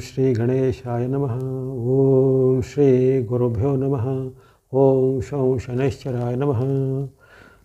श्री गणेशाय नमः। ॐ श्री गुरुभ्यो नमः। ॐ शौ शनैश्चराय नमः।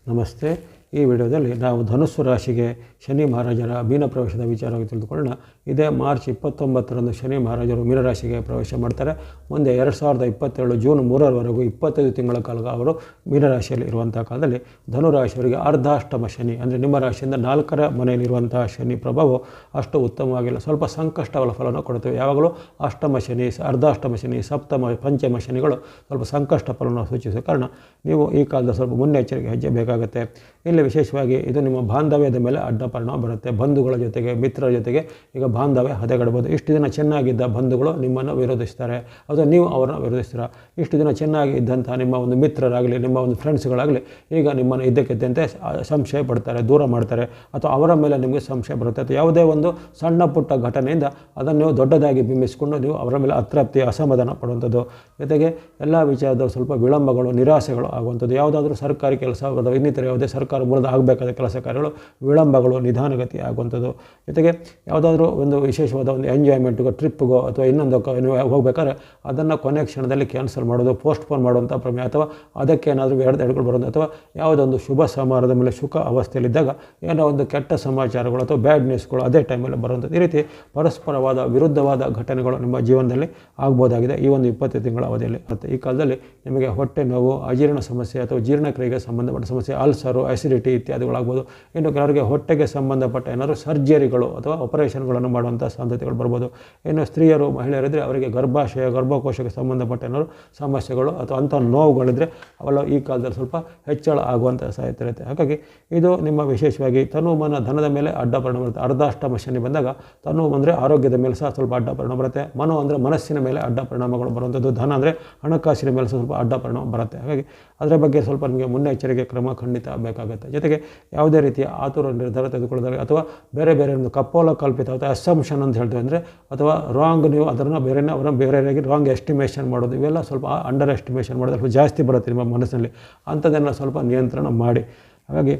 नमस्ते। ಈ ವಿಡಿಯೋದಲ್ಲಿ ನಾವು ಧನುಸ್ಸು ರಾಶಿಗೆ ಶನಿ ಮಹಾರಾಜರ ಮೀನ ಪ್ರವೇಶದ ವಿಚಾರವಾಗಿ ತಿಳಿದುಕೊಳ್ಳೋಣ. ಇದೇ ಮಾರ್ಚ್ ಇಪ್ಪತ್ತೊಂಬತ್ತರಂದು ಶನಿ ಮಹಾರಾಜರು ಮೀನರಾಶಿಗೆ ಪ್ರವೇಶ ಮಾಡ್ತಾರೆ. ಮುಂದೆ ಎರಡು ಸಾವಿರದ ಇಪ್ಪತ್ತೇಳು ಜೂನ್ ಮೂರರವರೆಗೂ ಇಪ್ಪತ್ತೈದು ತಿಂಗಳ ಕಾಲ ಅವರು ಮೀನರಾಶಿಯಲ್ಲಿ ಇರುವಂಥ ಕಾಲದಲ್ಲಿ ಧನುರಾಶಿಯವರಿಗೆ ಅರ್ಧಾಷ್ಟಮ ಶನಿ, ಅಂದರೆ ನಿಮ್ಮ ರಾಶಿಯಿಂದ ನಾಲ್ಕರ ಮನೆಯಲ್ಲಿರುವಂತಹ ಶನಿ ಪ್ರಭಾವ ಅಷ್ಟು ಉತ್ತಮವಾಗಿಲ್ಲ. ಸ್ವಲ್ಪ ಸಂಕಷ್ಟಗಳ ಫಲವನ್ನು ಕೊಡುತ್ತವೆ. ಯಾವಾಗಲೂ ಅಷ್ಟಮ ಶನಿ, ಅರ್ಧಾಷ್ಟಮ ಶನಿ, ಸಪ್ತಮ, ಪಂಚಮ ಶನಿಗಳು ಸ್ವಲ್ಪ ಸಂಕಷ್ಟ ಫಲವನ್ನು ಸೂಚಿಸುವ ಕಾರಣ ನೀವು ಈ ಕಾಲದ ಸ್ವಲ್ಪ ಮುನ್ನೆಚ್ಚರಿಕೆ ಹೆಜ್ಜೆ ಬೇಕಾಗುತ್ತೆ ಇಲ್ಲಿ ವಿಶೇಷವಾಗಿ ಇದು ನಿಮ್ಮ ಬಾಂಧವ್ಯದ ಮೇಲೆ ಅಡ್ಡ ಪರಿಣಾಮ ಬರುತ್ತೆ. ಬಂಧುಗಳ ಜೊತೆಗೆ ಮಿತ್ರರ ಜೊತೆಗೆ ಈಗ ಬಾಂಧವ್ಯ ಹದಗೆಡಬಹುದು. ಇಷ್ಟು ದಿನ ಚೆನ್ನಾಗಿದ್ದ ಬಂಧುಗಳು ನಿಮ್ಮನ್ನು ವಿರೋಧಿಸ್ತಾರೆ. ಅಥವಾ ನೀವು ಅವರನ್ನು ವಿರೋಧಿಸ್ತೀರ? ಇಷ್ಟು ದಿನ ಚೆನ್ನಾಗಿ ಇದ್ದಂಥ ನಿಮ್ಮ ಒಂದು ಮಿತ್ರರಾಗಲಿ, ನಿಮ್ಮ ಒಂದು ಫ್ರೆಂಡ್ಸ್ಗಳಾಗಲಿ ಈಗ ನಿಮ್ಮನ್ನು ಇದ್ದಕ್ಕಿದ್ದಂತೆ ಸಂಶಯ ಪಡ್ತಾರೆ, ದೂರ ಮಾಡ್ತಾರೆ. ಅಥವಾ ಅವರ ಮೇಲೆ ನಿಮಗೆ ಸಂಶಯ ಬರುತ್ತೆ. ಅಥವಾ ಯಾವುದೇ ಒಂದು ಸಣ್ಣ ಪುಟ್ಟ ಘಟನೆಯಿಂದ ಅದನ್ನು ದೊಡ್ಡದಾಗಿ ಬಿಂಬಿಸಿಕೊಂಡು ನೀವು ಅವರ ಮೇಲೆ ಅತೃಪ್ತಿ, ಅಸಮಾಧಾನ ಪಡುವಂಥದ್ದು. ಜೊತೆಗೆ ಎಲ್ಲ ವಿಚಾರದ ಸ್ವಲ್ಪ ವಿಳಂಬಗಳು, ನಿರಾಸೆಗಳು ಆಗುವಂಥದ್ದು. ಯಾವುದಾದ್ರೂ ಸರ್ಕಾರಿ ಕೆಲಸ ಇನ್ನಿತರ ಯಾವುದೇ ಸರ್ಕಾರ ಮೂಲದ ಆಗಬೇಕಾದ ಕೆಲಸ ಕಾರ್ಯಗಳು ವಿಳಂಬಗಳು ನಿಧಾನಗತಿ ಆಗುವಂಥದ್ದು ಜೊತೆಗೆ ಯಾವುದಾದ್ರೂ ಒಂದು ವಿಶೇಷವಾದ ಒಂದು ಎಂಜಾಯ್ಮೆಂಟ್ಗೋ ಟ್ರಿಪ್ಗೋ ಅಥವಾ ಇನ್ನೊಂದಕ್ಕೋ ನೀವು ಹೋಗ್ಬೇಕಾದ್ರೆ ಅದನ್ನು ಕೊನೆ ಕ್ಷಣದಲ್ಲಿ ಕ್ಯಾನ್ಸಲ್ ಮಾಡೋದು ಪೋಸ್ಟ್ಪೋನ್ ಮಾಡುವಂಥ ಪ್ರಮೇಯ, ಅಥವಾ ಅದಕ್ಕೇನಾದರೂ ಎರಡು ಎಡ್ಗಳು ಬರೋದು ಅಥವಾ ಯಾವುದೊಂದು ಶುಭ ಸಮಾರಂಭದ ಮೇಲೆ ಸುಖ ಅವಸ್ಥೆಯಲ್ಲಿದ್ದಾಗ ಏನೋ ಒಂದು ಕೆಟ್ಟ ಸಮಾಚಾರಗಳು ಅಥವಾ ಬ್ಯಾಡ್ ನ್ಯೂಸ್ಗಳು ಅದೇ ಟೈಮಲ್ಲಿ ಬರುವಂಥದ್ದು. ಈ ರೀತಿ ಪರಸ್ಪರವಾದ, ವಿರುದ್ಧವಾದ ಘಟನೆಗಳು ನಿಮ್ಮ ಜೀವನದಲ್ಲಿ ಆಗ್ಬೋದಾಗಿದೆ ಈ ಒಂದು ಇಪ್ಪತ್ತು ತಿಂಗಳ ಅವಧಿಯಲ್ಲಿ. ಮತ್ತು ಈ ಕಾಲದಲ್ಲಿ ನಿಮಗೆ ಹೊಟ್ಟೆ ನೋವು, ಅಜೀರ್ಣ ಸಮಸ್ಯೆ ಅಥವಾ ಜೀರ್ಣಕ್ರಿಯೆಗೆ ಸಂಬಂಧಪಟ್ಟ ಸಮಸ್ಯೆ, ಅಲ್ಸರು ಅಸಿಡಿಟಿ ಇತ್ಯಾದಿಗಳಾಗ್ಬೋದು. ಇನ್ನು ಕೆಲವರಿಗೆ ಹೊಟ್ಟೆಗೆ ಸಂಬಂಧಪಟ್ಟ ಏನಾದರೂ ಸರ್ಜರಿಗಳು ಅಥವಾ ಆಪರೇಷನ್ಗಳನ್ನು ಮಾಡುವಂಥ ಸಾಧ್ಯತೆಗಳು ಬರ್ಬೋದು. ಇನ್ನು ಸ್ತ್ರೀಯರು ಮಹಿಳೆಯರಿದ್ದರೆ ಅವರಿಗೆ ಗರ್ಭಾಶಯ, ಗರ್ಭಕೋಶಕ್ಕೆ ಸಂಬಂಧಪಟ್ಟ ಏನಾದರೂ ಸಮಸ್ಯೆಗಳು ಅಥವಾ ಅಂಥ ನೋವುಗಳಿದ್ದರೆ ಅವೆಲ್ಲ ಈ ಕಾಲದಲ್ಲಿ ಸ್ವಲ್ಪ ಹೆಚ್ಚಳ ಆಗುವಂಥ ಸಾಧ್ಯತೆ ಇರುತ್ತೆ. ಹಾಗಾಗಿ ಇದು ನಿಮ್ಮ ವಿಶೇಷವಾಗಿ ತನು ಮನ ಧನದ ಮೇಲೆ ಅಡ್ಡ ಪರಿಣಾಮ ಬರುತ್ತೆ. ಅರ್ಧಾಷ್ಟಮ ಶನಿ ಬಂದಾಗ ತನು ಅಂದರೆ ಆರೋಗ್ಯದ ಮೇಲೆ ಸಹ ಸ್ವಲ್ಪ ಅಡ್ಡ ಪರಿಣಾಮ ಬರುತ್ತೆ. ಮನೋ ಅಂದರೆ ಮನಸ್ಸಿನ ಮೇಲೆ ಅಡ್ಡ ಪರಿಣಾಮಗಳು ಬರುವಂಥದ್ದು. ಧನ ಅಂದರೆ ಹಣಕಾಸಿನ ಮೇಲೆ ಸ್ವಲ್ಪ ಅಡ್ಡ ಪರಿಣಾಮ ಬರುತ್ತೆ. ಹಾಗಾಗಿ ಅದರ ಬಗ್ಗೆ ಸ್ವಲ್ಪ ನಿಮಗೆ ಮುನ್ನೆಚ್ಚರಿಕೆ ಕ್ರಮ ಖಂಡಿತ ಬೇಕಾಗುತ್ತೆ. ಜೊತೆಗೆ ಯಾವುದೇ ರೀತಿಯ ಆತುರ ನಿರ್ಧಾರ ತೆಗೆದುಕೊಳ್ಳೋದಾಗ ಅಥವಾ ಬೇರೆ ಬೇರೆ ಒಂದು ಕಪೋಲ ಕಲ್ಪಿತ ಅಥವಾ ಅಸಂಪ್ಷನ್ ಅಂತ ಹೇಳ್ತೇವೆ ಅಂದರೆ ಅಥವಾ ರಾಂಗ್ ನೀವು ಅದನ್ನು ಬೇರೆನೇ ಅವರನ್ನು ಬೇರೆಯಾಗಿ ರಾಂಗ್ ಎಸ್ಟಿಮೇಷನ್ ಮಾಡೋದು, ಇವೆಲ್ಲ ಸ್ವಲ್ಪ ಅಂಡರ್ ಎಸ್ಟಿಮೇಷನ್ ಮಾಡೋದು ಸ್ವಲ್ಪ ಜಾಸ್ತಿ ಬರುತ್ತೆ ನಿಮ್ಮ ಮನಸ್ಸಿನಲ್ಲಿ. ಅಂಥದ್ದನ್ನು ಸ್ವಲ್ಪ ನಿಯಂತ್ರಣ ಮಾಡಿ. ಹಾಗಾಗಿ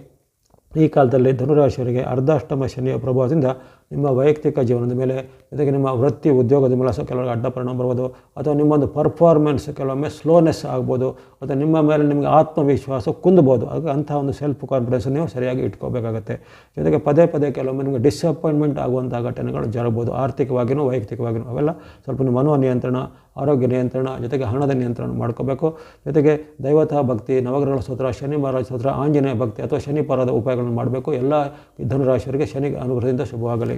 ಈ ಕಾಲದಲ್ಲಿ ಧನುರಾಶಿಯವರಿಗೆ ಅರ್ಧಾಷ್ಟಮ ಶನಿಯ ಪ್ರಭಾವದಿಂದ ನಿಮ್ಮ ವೈಯಕ್ತಿಕ ಜೀವನದ ಮೇಲೆ ಜೊತೆಗೆ ನಿಮ್ಮ ವೃತ್ತಿ ಉದ್ಯೋಗದ ಮೇಲೆ ಸಹ ಕೆಲವರಿಗೆ ಅಡ್ಡ ಪರಿಣಾಮ ಬರ್ಬೋದು, ಅಥವಾ ನಿಮ್ಮೊಂದು ಪರ್ಫಾರ್ಮೆನ್ಸ್ ಕೆಲವೊಮ್ಮೆ ಸ್ಲೋನೆಸ್ ಆಗ್ಬೋದು, ಅಥವಾ ನಿಮ್ಮ ಮೇಲೆ ನಿಮಗೆ ಆತ್ಮವಿಶ್ವಾಸ ಕುಂದಬೋದು. ಅದಕ್ಕೆ ಅಂಥ ಒಂದು ಸೆಲ್ಫ್ ಕಾನ್ಫಿಡೆನ್ಸ್ ನೀವು ಸರಿಯಾಗಿ ಇಟ್ಕೋಬೇಕಾಗತ್ತೆ. ಜೊತೆಗೆ ಪದೇ ಪದೇ ಕೆಲವೊಮ್ಮೆ ನಿಮಗೆ ಡಿಸಪಾಯಿಂಟ್ಮೆಂಟ್ ಆಗುವಂಥ ಘಟನೆಗಳು ಜರಬೋದು ಆರ್ಥಿಕವಾಗಿಯೂ ವೈಯಕ್ತಿಕವಾಗಿಯೂ ಅವೆಲ್ಲ ಸ್ವಲ್ಪ ನಿಮ್ಮ ಮನೋ ನಿಯಂತ್ರಣ, ಆರೋಗ್ಯ ನಿಯಂತ್ರಣ, ಜೊತೆಗೆ ಹಣದ ನಿಯಂತ್ರಣ ಮಾಡ್ಕೋಬೇಕು. ಜೊತೆಗೆ ದೈವತಾ ಭಕ್ತಿ, ನವಗ್ರಹಗಳ ಸ್ತೋತ್ರ, ಶನಿ ಮಹಾರಾಜ ಸ್ತೋತ್ರ, ಆಂಜನೇಯ ಭಕ್ತಿ, ಅಥವಾ ಶನಿಪಾರದ ಉಪಾಯಗಳನ್ನು ಮಾಡಬೇಕು. ಎಲ್ಲ ಧನುರಾಶಿಯವರಿಗೆ ಶನಿ ಅನುಗ್ರಹದಿಂದ ಶುಭವಾಗಲಿ.